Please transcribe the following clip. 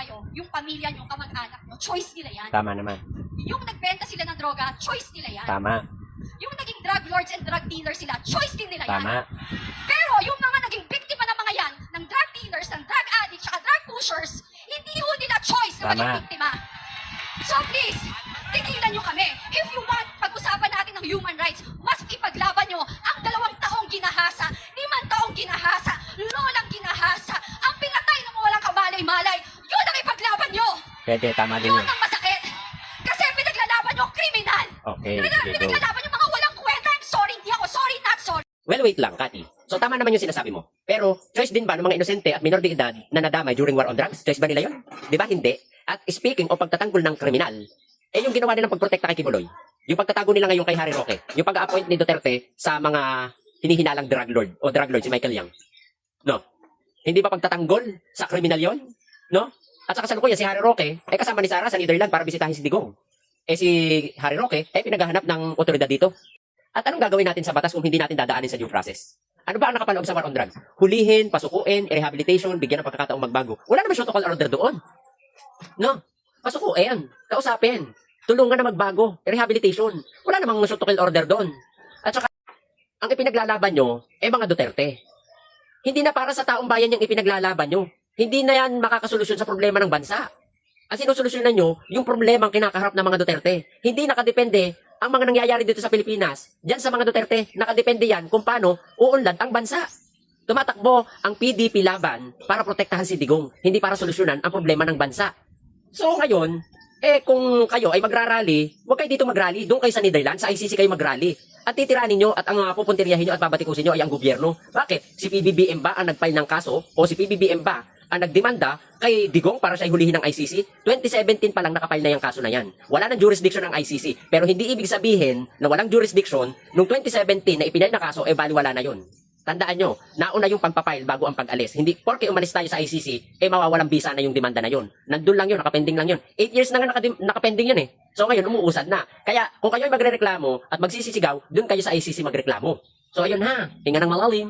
kayo, yung pamilya nyo, kamag-anak nyo, choice nila yan. Tama naman. Yung nagbenta sila ng droga, choice nila yan. Tama. Yung naging drug lords and drug dealers sila, choice din nila yan. Tama. Pero yung mga naging biktima ng mga yan, ng drug dealers, ng drug addicts, saka drug pushers, hindi ho nila choice na maging Tama. biktima. So please, tigilan nyo kami. If you want, pag-usapan natin ng human rights, mas ipaglaban nyo ang dalawang taong ginahasa, limang taong ginahasa, lolang ginahasa, ang pinatay ng walang kamalay-malay, yun ang ipaglaban nyo. Pwede, tama din Yun yun. ang masakit. Kasi pinaglalaban nyo ang kriminal. Okay, sige, go. Pinaglalaban yung mga walang kwenta. I'm sorry, hindi ako sorry, not sorry. Well, wait lang, Kati. So, tama naman yung sinasabi mo. Pero, choice din ba ng mga inosente at minor de edad na nadamay during war on drugs? Choice ba nila yun? Di ba? Hindi. At speaking o pagtatanggol ng kriminal, eh yung ginawa nilang pagprotekta kay Kibuloy, yung pagtatago nila ngayon kay Harry Roque, yung pag-appoint ni Duterte sa mga hinihinalang drug lord o drug lord si Michael Yang. No? Hindi ba pagtatanggol sa kriminal yon? No? At sa kasalukuyan, si Harry Roque, eh kasama ni Sarah sa Netherlands para bisitahin si Digong. Eh si Harry Roque, eh pinaghahanap ng otoridad dito. At anong gagawin natin sa batas kung hindi natin dadaanin sa due process? Ano ba ang nakapaloob sa war on drugs? Hulihin, pasukuin, rehabilitation, bigyan ng pagkakataong magbago. Wala naman protocol order doon. No? Pasukuin, kausapin, tulungan na magbago, rehabilitation. Wala namang protocol order doon. At saka, ang ipinaglalaban nyo, eh mga Duterte. Hindi na para sa taong bayan yung ipinaglalaban nyo. Hindi na yan makakasolusyon sa problema ng bansa. Ang sinusolusyonan nyo, yung problema ang kinakaharap ng mga Duterte. Hindi nakadepende ang mga nangyayari dito sa Pilipinas. Diyan sa mga Duterte, nakadepende yan kung paano uunlad ang bansa. Tumatakbo ang PDP laban para protektahan si Digong, hindi para solusyonan ang problema ng bansa. So ngayon, eh kung kayo ay magrarally, huwag kayo dito magrally. Doon kayo sa Netherlands, sa ICC kayo magrally. At titiranin nyo at ang uh, pupuntiryahin nyo at babatikusin nyo ay ang gobyerno. Bakit? Si PBBM ba ang nagfile ng kaso? O si PBBM ba ang nagdemanda kay Digong para siya hulihin ng ICC? 2017 pa lang nakapile na yung kaso na yan. Wala nang jurisdiction ng ICC. Pero hindi ibig sabihin na walang jurisdiction nung 2017 na ipinile na kaso, eh baliwala na yun. Tandaan nyo, nauna yung pagpapile bago ang pag-alis. Hindi, porke umalis tayo sa ICC, eh mawawalang bisa na yung demanda na yun. Nandun lang yun, nakapending lang yun. 8 years na nga nakapending yun eh. So ngayon, umuusad na. Kaya, kung kayo ay magre-reklamo at magsisisigaw, dun kayo sa ICC magreklamo. So ayun ha, hinga ng malalim.